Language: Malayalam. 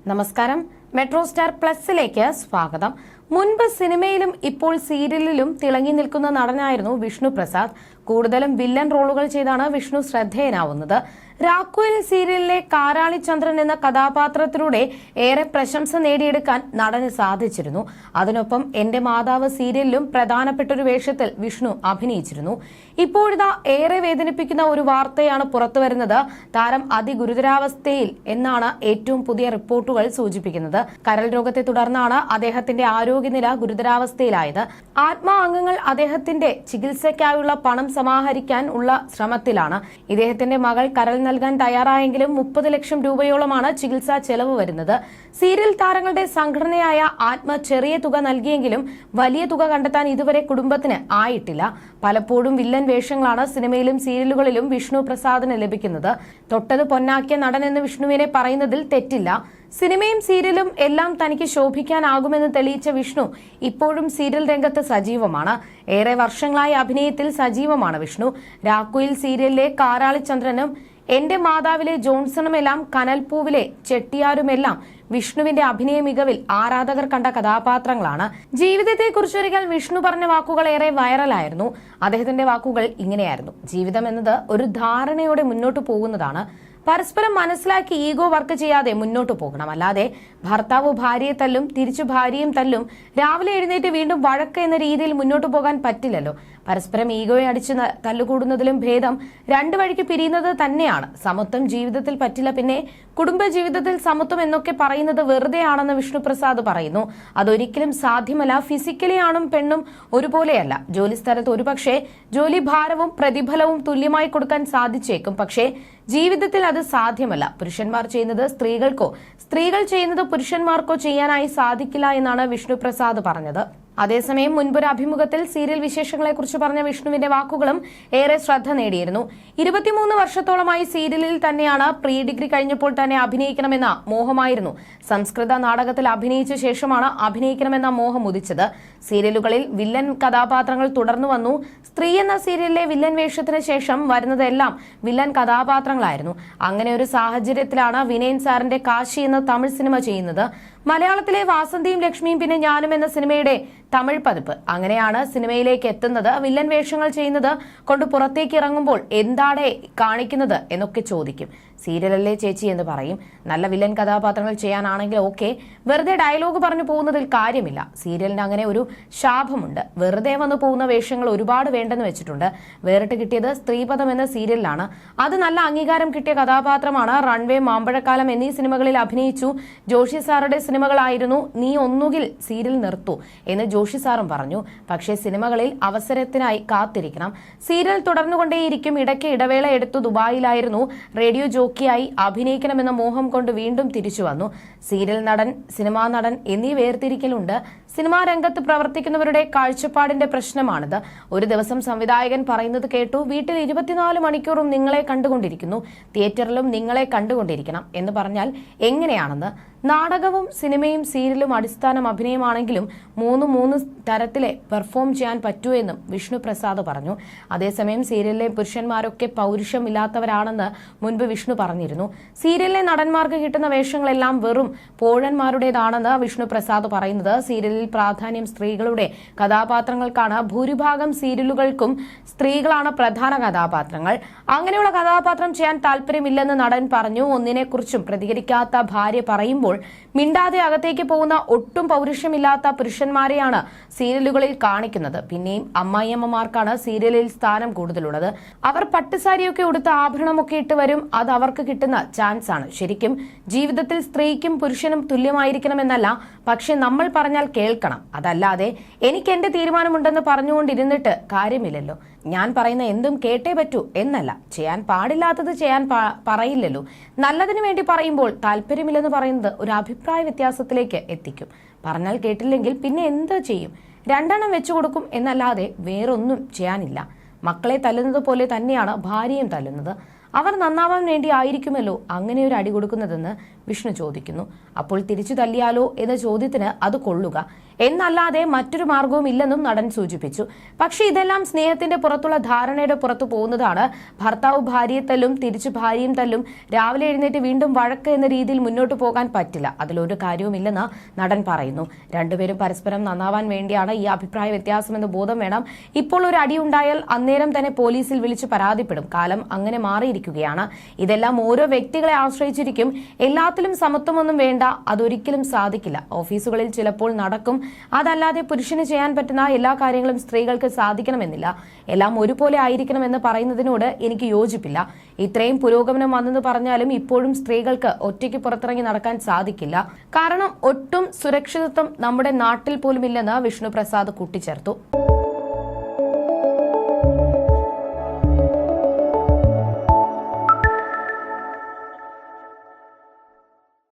നമസ്കാരം മെട്രോ സ്റ്റാർ പ്ലസിലേക്ക് സ്വാഗതം. മുൻപ് സിനിമയിലും ഇപ്പോൾ സീരിയലിലും തിളങ്ങി നിൽക്കുന്ന നടനായിരുന്നു വിഷ്ണു പ്രസാദ്. കൂടുതലും വില്ലൻ റോളുകൾ ചെയ്താണ് വിഷ്ണു ശ്രദ്ധേയനാവുന്നത്. രാക്കുയിൽ സീരിയലിലെ കാരാളി ചന്ദ്രൻ എന്ന കഥാപാത്രത്തിലൂടെ ഏറെ പ്രശംസ നേടിയെടുക്കാൻ നടന് സാധിച്ചിരുന്നു. അതിനൊപ്പം എന്റെ മാതാവ് സീരിയലിലും പ്രധാനപ്പെട്ട ഒരു വേഷത്തിൽ വിഷ്ണു അഭിനയിച്ചിരുന്നു. ഇപ്പോഴിതാ ഏറെ വേദനിപ്പിക്കുന്ന ഒരു വാർത്തയാണ് പുറത്തുവരുന്നത്. താരം അതിഗുരുതരാവസ്ഥയിൽ എന്നാണ് ഏറ്റവും പുതിയ റിപ്പോർട്ടുകൾ സൂചിപ്പിക്കുന്നത്. കരൾ രോഗത്തെ തുടർന്നാണ് അദ്ദേഹത്തിന്റെ ആരോഗ്യനില ഗുരുതരാവസ്ഥയിലായത്. ആത്മാ അംഗങ്ങൾ അദ്ദേഹത്തിന്റെ ചികിത്സയ്ക്കായുള്ള പണം സമാഹരിക്കാൻ ഉള്ള ശ്രമത്തിലാണ്. ഇദ്ദേഹത്തിന്റെ മകൾ കരൾ നൽകാൻ തയ്യാറായെങ്കിലും മുപ്പത് ലക്ഷം രൂപയോളമാണ് ചികിത്സാ ചെലവ് വരുന്നത്. സീരിയൽ താരങ്ങളുടെ സംഘടനയായ ആത്മ ചെറിയ തുക നൽകിയെങ്കിലും വലിയ തുക കണ്ടെത്താൻ ഇതുവരെ കുടുംബത്തിന് ആയിട്ടില്ല. പലപ്പോഴും വില്ലൻ വേഷങ്ങളാണ് സിനിമയിലും സീരിയലുകളിലും വിഷ്ണു പ്രസാദിന് ലഭിക്കുന്നത്. തൊട്ടത് പൊന്നാക്കിയ നടൻ എന്ന് വിഷ്ണുവിനെ പറയുന്നതിൽ തെറ്റില്ല. സിനിമയും സീരിയലും എല്ലാം തനിക്ക് ശോഭിക്കാനാകുമെന്ന് തെളിയിച്ച വിഷ്ണു ഇപ്പോഴും സീരിയൽ രംഗത്ത് സജീവമാണ്. ഏറെ വർഷങ്ങളായി അഭിനയത്തിൽ സജീവമാണ് വിഷ്ണു. രാക്കുയിൽ സീരിയലിലെ കാരാളിചന്ദ്രനും എന്റെ മാതാവിലെ ജോൺസണുമെല്ലാം കനൽപൂവിലെ ചെട്ടിയാരുമെല്ലാം വിഷ്ണുവിന്റെ അഭിനയ മികവിൽ ആരാധകർ കണ്ട കഥാപാത്രങ്ങളാണ്. ജീവിതത്തെക്കുറിച്ചൊരിക്കൽ വിഷ്ണു പറഞ്ഞ വാക്കുകൾ ഏറെ വൈറലായിരുന്നു. അദ്ദേഹത്തിന്റെ വാക്കുകൾ ഇങ്ങനെയായിരുന്നു. ജീവിതം എന്നത് ഒരു ധാരണയോടെ മുന്നോട്ട് പോകുന്നതാണ്. പരസ്പരം മനസ്സിലാക്കി ഈഗോ വർക്ക് ചെയ്യാതെ മുന്നോട്ട് പോകണം. അല്ലാതെ ഭർത്താവ് ഭാര്യയെ തല്ലും തിരിച്ചു ഭാര്യയും തല്ലും രാവിലെ എഴുന്നേറ്റ് വീണ്ടും വഴക്ക് എന്ന രീതിയിൽ മുന്നോട്ട് പോകാൻ പറ്റില്ലല്ലോ. പരസ്പരം ഈഗോയെ അടിച്ച് തല്ലുകൂടുന്നതിലും ഭേദം രണ്ടു വഴിക്ക് പിരിയുന്നത് തന്നെയാണ്. സമത്വം ജീവിതത്തിൽ പറ്റില്ല പിന്നെ കുടുംബ ജീവിതത്തിൽ സമത്വം എന്നൊക്കെ പറയുന്നത് വെറുതെയാണെന്ന് വിഷ്ണുപ്രസാദ് പറയുന്നു. അതൊരിക്കലും സാധ്യമല്ല. ഫിസിക്കലി ആണും പെണ്ണും ഒരുപോലെയല്ല. ജോലി സ്ഥലത്ത് ഒരുപക്ഷെ ജോലി ഭാരവും പ്രതിഫലവും തുല്യമായി കൊടുക്കാൻ സാധിച്ചേക്കും. പക്ഷേ ജീവിതത്തിൽ അത് സാധ്യമല്ല. പുരുഷന്മാർ ചെയ്യുന്നത് സ്ത്രീകൾക്കോ സ്ത്രീകൾ ചെയ്യുന്നത് പുരുഷന്മാർക്കോ ചെയ്യാനായി സാധിക്കില്ല എന്നാണ് വിഷ്ണുപ്രസാദ് പറഞ്ഞത്. അതേസമയം മുൻപൊരു അഭിമുഖത്തിൽ സീരിയൽ വിശേഷങ്ങളെക്കുറിച്ച് പറഞ്ഞ വിഷ്ണുവിന്റെ വാക്കുകളും ഏറെ ശ്രദ്ധ നേടിയിരുന്നു. ഇരുപത്തിമൂന്ന് വർഷത്തോളമായി സീരിയലിൽ തന്നെയാണ് പ്രീ ഡിഗ്രി കഴിഞ്ഞപ്പോൾ തന്നെ അഭിനയിക്കണമെന്ന മോഹമായിരുന്നു. സംസ്കൃത നാടകത്തിൽ അഭിനയിച്ച ശേഷമാണ് അഭിനയിക്കണമെന്ന മോഹം ഉദിച്ചത്. സീരിയലുകളിൽ വില്ലൻ കഥാപാത്രങ്ങൾ തുടർന്നു വന്നു. സ്ത്രീ എന്ന സീരിയലിലെ വില്ലൻ വേഷത്തിന് ശേഷം വരുന്നതെല്ലാം വില്ലൻ കഥാപാത്രങ്ങളായിരുന്നു. അങ്ങനെ ഒരു സാഹചര്യത്തിലാണ് വിനയൻ സാറിന്റെ കാശി എന്ന തമിഴ് സിനിമ ചെയ്യുന്നത്. മലയാളത്തിലെ വാസന്തിയും ലക്ഷ്മിയും പിന്നെ ഞാനും എന്ന സിനിമയുടെ തമിഴ് പതിപ്പ്. അങ്ങനെയാണ് സിനിമയിലേക്ക് എത്തുന്നത്. വില്ലൻ വേഷങ്ങൾ ചെയ്യുന്നത് കൊണ്ട് പുറത്തേക്ക് ഇറങ്ങുമ്പോൾ എന്താണ് കാണിക്കുന്നത് എന്നൊക്കെ ചോദിക്കും. സീരിയലല്ലേ ചേച്ചി എന്ന് പറയും. നല്ല വില്ലൻ കഥാപാത്രങ്ങൾ ചെയ്യാനാണെങ്കിൽ ഓക്കെ. വെറുതെ ഡയലോഗ് പറഞ്ഞു പോകുന്നതിൽ കാര്യമില്ല. സീരിയലിന് അങ്ങനെ ഒരു ശാപമുണ്ട്. വെറുതെ വന്നു പോകുന്ന വേഷങ്ങൾ ഒരുപാട് വേണ്ടെന്ന് വെച്ചിട്ടുണ്ട്. വേറിട്ട് കിട്ടിയത് സ്ത്രീപദം എന്ന സീരിയലിലാണ്. അത് നല്ല അംഗീകാരം കിട്ടിയ കഥാപാത്രമാണ്. റൺവേ മാമ്പഴക്കാലം എന്നീ സിനിമകളിൽ അഭിനയിച്ചു. ജോഷി സാറുടെ സിനിമകളായിരുന്നു നീ ഒന്നുകിൽ സീരിയൽ നിർത്തൂ എന്ന് ജോഷി സാറും പറഞ്ഞു. പക്ഷേ സിനിമകളിൽ അവസരത്തിനായി കാത്തിരിക്കണം. സീരിയൽ തുടർന്നുകൊണ്ടേയിരിക്കും ഇടയ്ക്ക് ഇടവേള എടുത്തു ദുബായിലായിരുന്നു റേഡിയോ ജോക്കിയായി അഭിനയിക്കണമെന്ന മോഹം കൊണ്ട് വീണ്ടും തിരിച്ചു വന്നു. സീരിയൽ നടൻ സിനിമാ നടൻ എന്നീ വേർതിരിക്കലുണ്ട്. സിനിമാ രംഗത്ത് പ്രവർത്തിക്കുന്നവരുടെ കാഴ്ചപ്പാടിന്റെ പ്രശ്നമാണിത്. ഒരു ദിവസം സംവിധായകൻ പറയുന്നത് കേട്ടു വീട്ടിൽ ഇരുപത്തിനാല് മണിക്കൂറും നിങ്ങളെ കണ്ടുകൊണ്ടിരിക്കുന്നു. തിയേറ്ററിലും നിങ്ങളെ കണ്ടുകൊണ്ടിരിക്കണം എന്ന് പറഞ്ഞാൽ എങ്ങനെയാണെന്ന്? നാടകവും സിനിമയും സീരിയലും അടിസ്ഥാനം അഭിനയമാണെങ്കിലും മൂന്ന് മൂന്ന് തരത്തിലെ പെർഫോം ചെയ്യാൻ പറ്റൂ എന്നും വിഷ്ണു പ്രസാദ് പറഞ്ഞു. അതേസമയം സീരിയലിലെ പുരുഷന്മാരൊക്കെ പൗരുഷമില്ലാത്തവരാണെന്ന് മുൻപ് വിഷ്ണു പറഞ്ഞിരുന്നു. സീരിയലിലെ നടന്മാർക്ക് കിട്ടുന്ന വേഷങ്ങളെല്ലാം വെറും പോഴന്മാരുടേതാണെന്ന് വിഷ്ണു പ്രസാദ് പറയുന്നത്. സീരിയലിൽ പ്രാധാന്യം സ്ത്രീകളുടെ കഥാപാത്രങ്ങൾക്കാണ്. ഭൂരിഭാഗം സീരിയലുകൾക്കും സ്ത്രീകളാണ് പ്രധാന കഥാപാത്രങ്ങൾ. അങ്ങനെയുള്ള കഥാപാത്രം ചെയ്യാൻ താല്പര്യമില്ലെന്ന് നടൻ പറഞ്ഞു. ഒന്നിനെക്കുറിച്ചും പ്രതികരിക്കാത്ത ഭാര്യ പറയുമ്പോൾ മിണ്ടാതെ അകത്തേക്ക് പോകുന്ന ഒട്ടും പൗരുഷമില്ലാത്ത പുരുഷന്മാരെയാണ് സീരിയലുകളിൽ കാണിക്കുന്നത്. പിന്നെയും അമ്മായിയമ്മമാർക്കാണ് സീരിയലിൽ സ്ഥാനം കൂടുതലുള്ളത്. അവർ പട്ടുസാരിയൊക്കെ ഉടുത്ത ആഭരണമൊക്കെ ഇട്ട് വരും. അത് അവർക്ക് കിട്ടുന്ന ചാൻസ് ആണ് ശരിക്കും ജീവിതത്തിൽ സ്ത്രീക്കും പുരുഷനും തുല്യമായിരിക്കണമെന്നല്ല പക്ഷെ നമ്മൾ പറഞ്ഞാൽ കേൾക്കണം. അതല്ലാതെ എനിക്ക് എന്റെ തീരുമാനമുണ്ടെന്ന് പറഞ്ഞുകൊണ്ടിരുന്നിട്ട് കാര്യമില്ലല്ലോ. ഞാൻ പറയുന്ന എന്തും കേട്ടേ പറ്റൂ എന്നല്ല. ചെയ്യാൻ പാടില്ലാത്തത് ചെയ്യാൻ പറയില്ലല്ലോ. നല്ലതിന് വേണ്ടി പറയുമ്പോൾ താല്പര്യമില്ലെന്ന് പറയുന്നത് ഒരു അഭിപ്രായ വ്യത്യാസത്തിലേക്ക് എത്തിക്കും. പറഞ്ഞാൽ കേട്ടില്ലെങ്കിൽ പിന്നെ എന്ത് ചെയ്യും? രണ്ടെണ്ണം വെച്ചു കൊടുക്കും എന്നല്ലാതെ വേറൊന്നും ചെയ്യാനില്ല. മക്കളെ തല്ലുന്നത് പോലെ തന്നെയാണ് ഭാര്യയും തല്ലുന്നത്. അവർ നന്നാവാൻ വേണ്ടി ആയിരിക്കുമല്ലോ അങ്ങനെ ഒരു അടി കൊടുക്കുന്നതെന്ന് വിഷ്ണു ചോദിക്കുന്നു. അപ്പോൾ തിരിച്ചു തല്ലിയാലോ എന്ന ചോദ്യത്തിന് അത് കൊള്ളുക. എന്നല്ലാതെ മറ്റൊരു മാർഗവും ഇല്ലെന്നും നടൻ സൂചിപ്പിച്ചു. പക്ഷേ ഇതെല്ലാം സ്നേഹത്തിന്റെ പുറത്തുള്ള ധാരണയുടെ പുറത്തു പോകുന്നതാണ്. ഭർത്താവ് ഭാര്യയെ തല്ലും തിരിച്ചു ഭാര്യയും തല്ലും രാവിലെ എഴുന്നേറ്റ് വീണ്ടും വഴക്ക് എന്ന രീതിയിൽ മുന്നോട്ട് പോകാൻ പറ്റില്ല. അതിലൊരു കാര്യവുമില്ലെന്ന് നടൻ പറയുന്നു. രണ്ടുപേരും പരസ്പരം നന്നാവാൻ വേണ്ടിയാണ് ഈ അഭിപ്രായ വ്യത്യാസമെന്ന് ബോധം വേണം. ഇപ്പോൾ ഒരു അടി ഉണ്ടായാൽ അന്നേരം തന്നെ പോലീസിൽ വിളിച്ച് പരാതിപ്പെടും. കാലം അങ്ങനെ മാറിയിരിക്കുകയാണ്. ഇതെല്ലാം ഓരോ വ്യക്തികളെ ആശ്രയിച്ചിരിക്കും. എല്ലാത്തിലും സമത്വമൊന്നും വേണ്ട. അതൊരിക്കലും സാധിക്കില്ല. ഓഫീസുകളിൽ ചിലപ്പോൾ നടക്കും. അതല്ലാതെ പുരുഷന് ചെയ്യാൻ പറ്റുന്ന എല്ലാ കാര്യങ്ങളും സ്ത്രീകൾക്ക് സാധിക്കണമെന്നില്ല. എല്ലാം ഒരുപോലെ ആയിരിക്കണമെന്ന് പറയുന്നതിനോട് എനിക്ക് യോജിപ്പില്ല. ഇത്രയും പുരോഗമനം വന്നെന്ന് പറഞ്ഞാലും ഇപ്പോഴും സ്ത്രീകൾക്ക് ഒറ്റയ്ക്ക് പുറത്തിറങ്ങി നടക്കാൻ സാധിക്കില്ല. കാരണം ഒട്ടും സുരക്ഷിതത്വം നമ്മുടെ നാട്ടിൽ പോലും ഇല്ലെന്ന് വിഷ്ണു പ്രസാദ് കൂട്ടിച്ചേർത്തു.